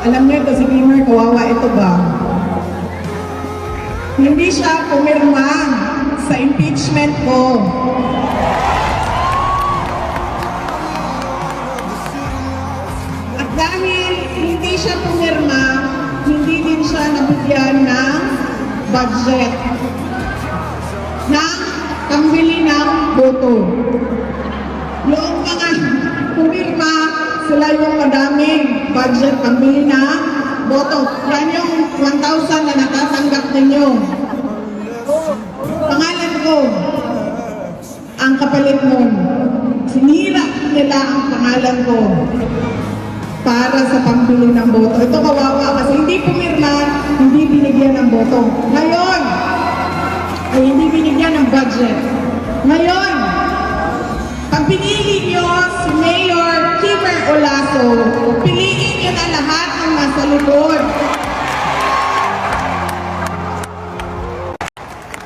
Alam niyo ito, si Kimmer, kawawa ito ba? Hindi siya pumirma sa impeachment ko. At dahil hindi siya pumirma, hindi din siya nabigyan ng budget ng pambili ng boto. Yung mga pumirma, sila yung madaming budget pambili ng boto. Yan yung 1,000 na natatanggap ninyo. Pangalan ko, ang kapalit nun. Sinira nila ang pangalan ko para sa pambili ng boto. Ito kawawa kasi hindi pumirma, hindi binigyan ng boto. Ngayon, ay hindi binigyan ng budget. Ngayon, pag pinili nyo Olaso, piliin nyo na lahat ng nasa likod